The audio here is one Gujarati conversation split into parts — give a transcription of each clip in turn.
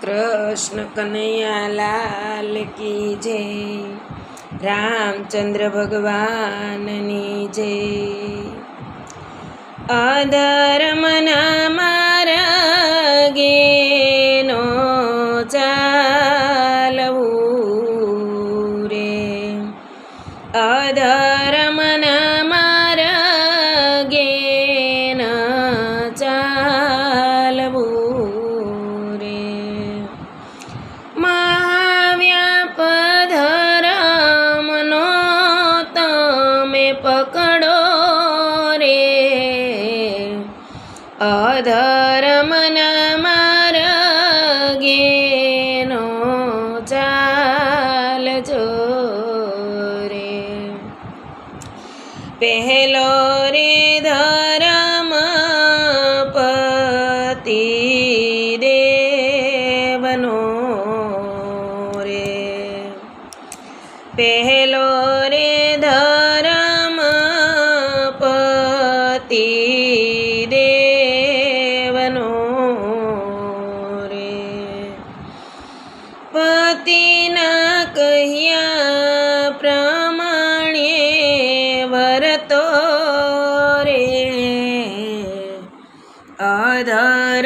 કૃષ્ણ કનૈયાલાલ કી જય. રામચંદ્ર ભગવાનની જય. અધર્મનામાં ಮಾಡಿದೆ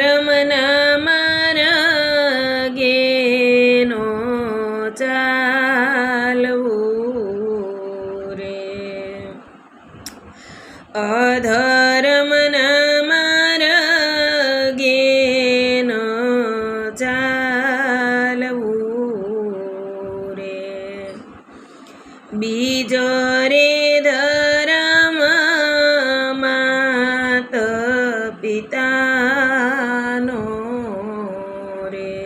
ರಮಣ জানো রে।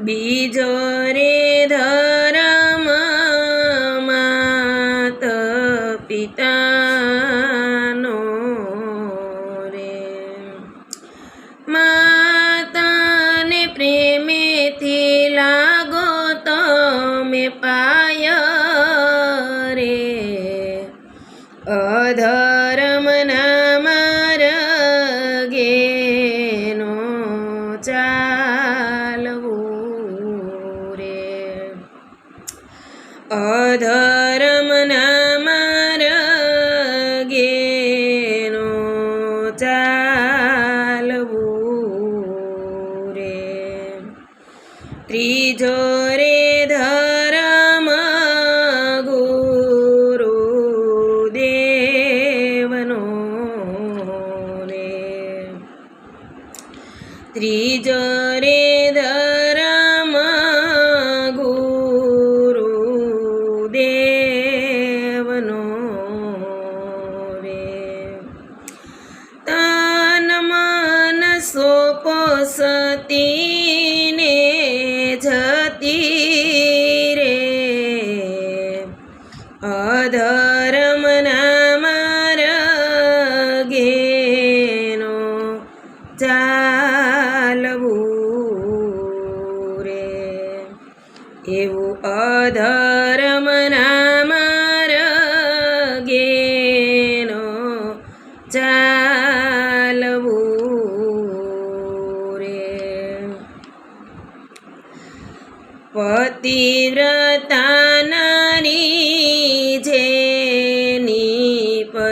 বিজয় રે ત્રીજો રે ધ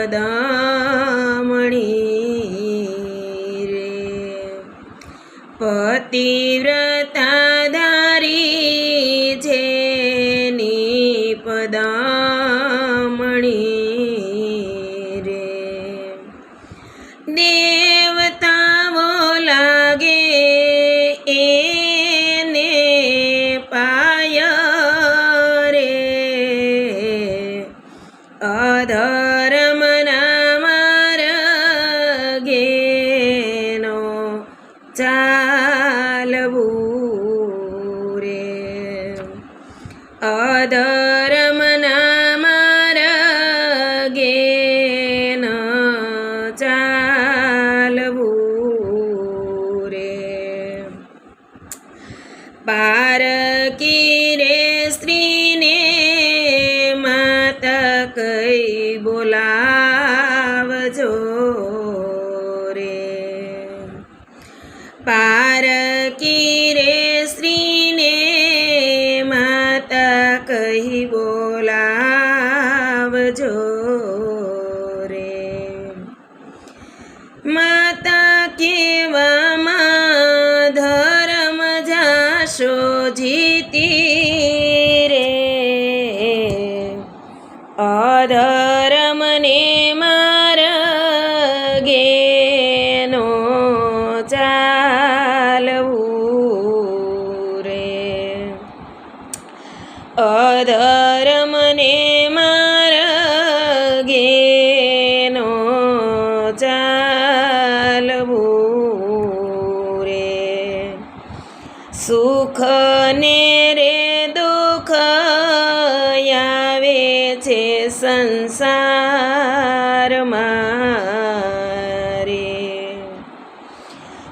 પદામણી રે. પતિ ¡Gracias! રાધા રમને મા છે સંસારમાં રે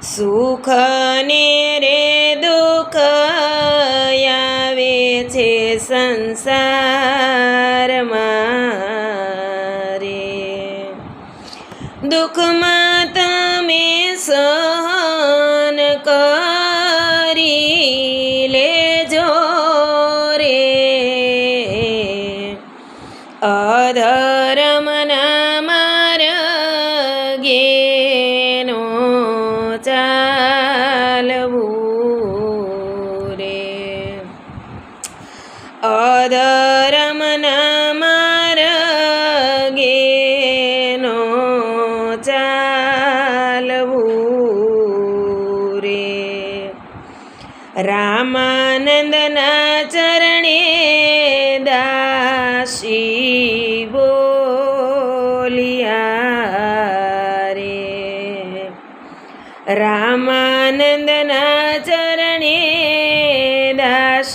સુખને રે દુઃખ આવે છે સંસાર Ar, ar.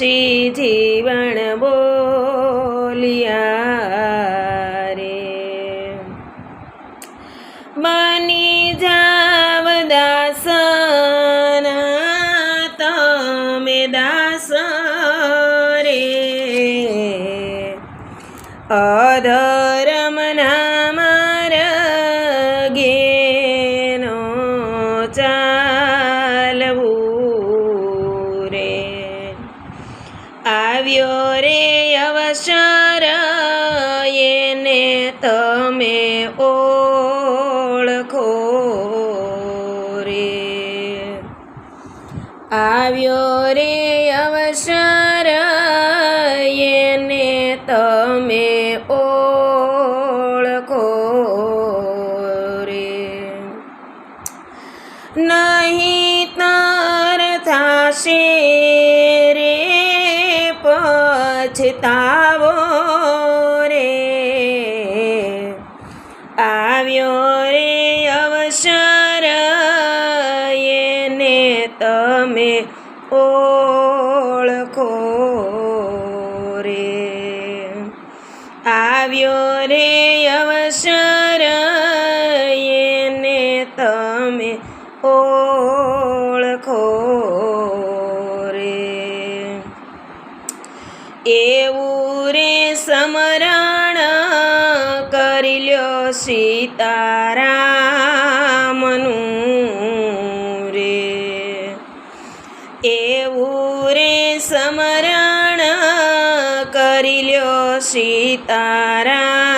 શ્રી જીવણ બોલિયા રે. બની જાવ દાસના તમે દાસ રે અધર રે. આવ્યો રે અવસર એને તમે ઓળખો રે. એવું રે સમરણ કરી લ્યો સીતારા સ્મરણ કરી લ્યો સીતારા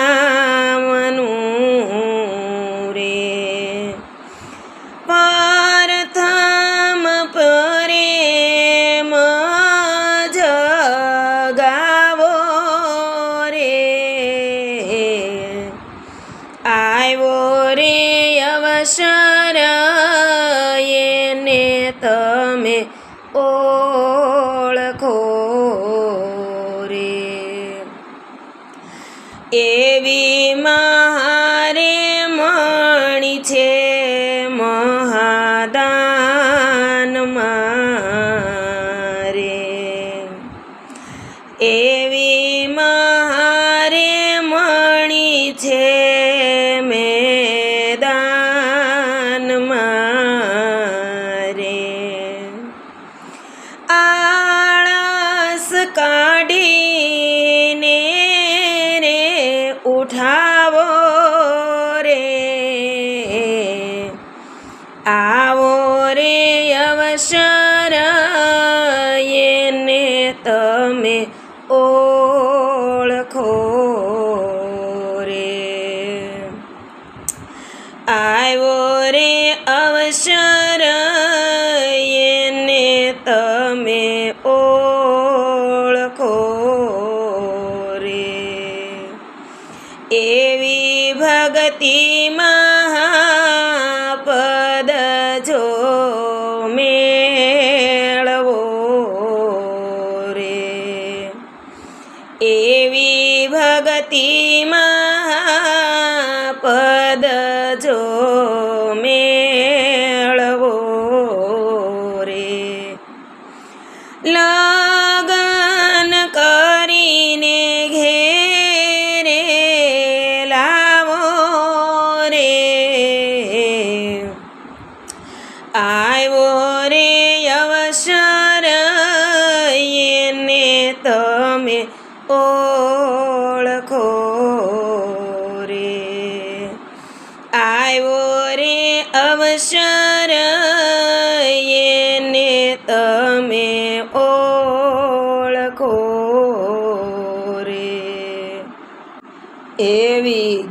રાખો તમે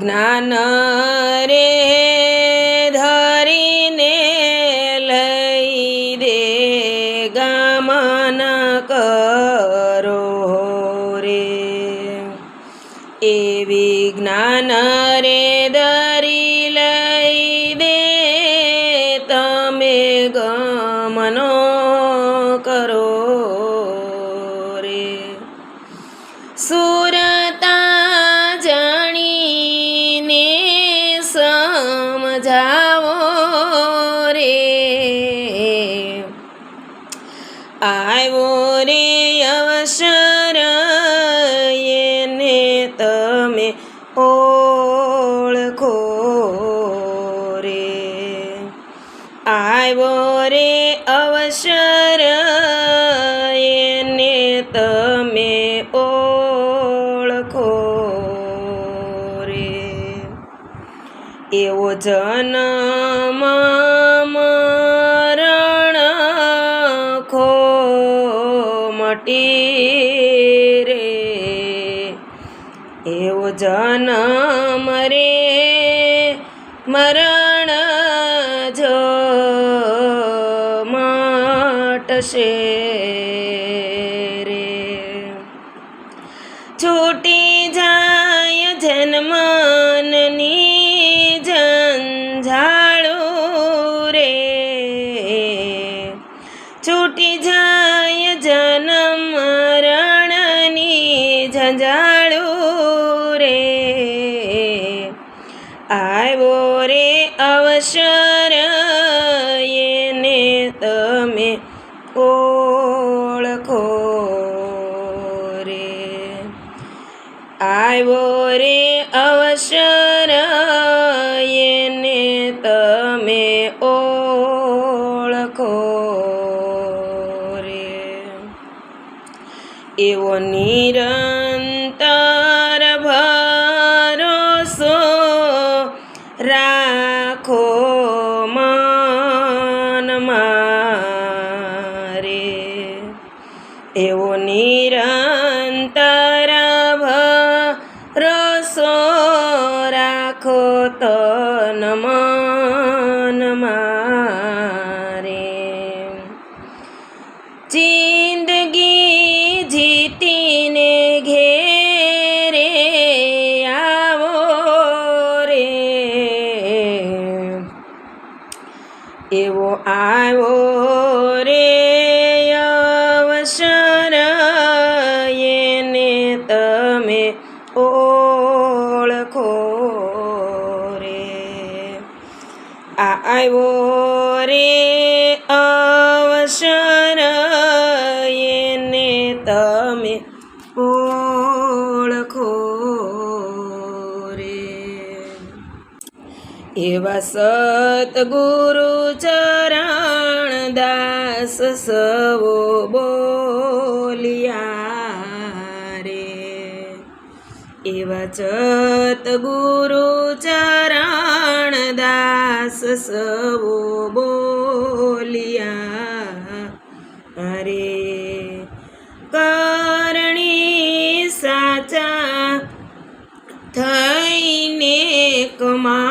જ્ઞાન રે ધરીને લઈ દે, ગામન કરો રે. એવી જ્ઞાન રે ધરી લઈ દે, તમે ગમનો આવ્યો રે અવસર, એને તમે ઓળખો રે. એવો જન્મ મરણ ખો મટી રે. એવો જન્મ મટશે રે છૂટી જાય જન્મની ઝંઝાળો રે. છૂટી જાય જન્મ મરણની ઝંઝાળો રે. આવ્યો રે અવસર નિરંતર ભરોસો રાખો મન મારે એવો નિરંતર એવો આવ્યો. એવા સતગુરુ ચરણ દાસ સવો બોલિયા રે. એવા સતગુરુ ચરણ દાસ સવો બોલિયા અરે કરણી સાચા થઈને કમાવો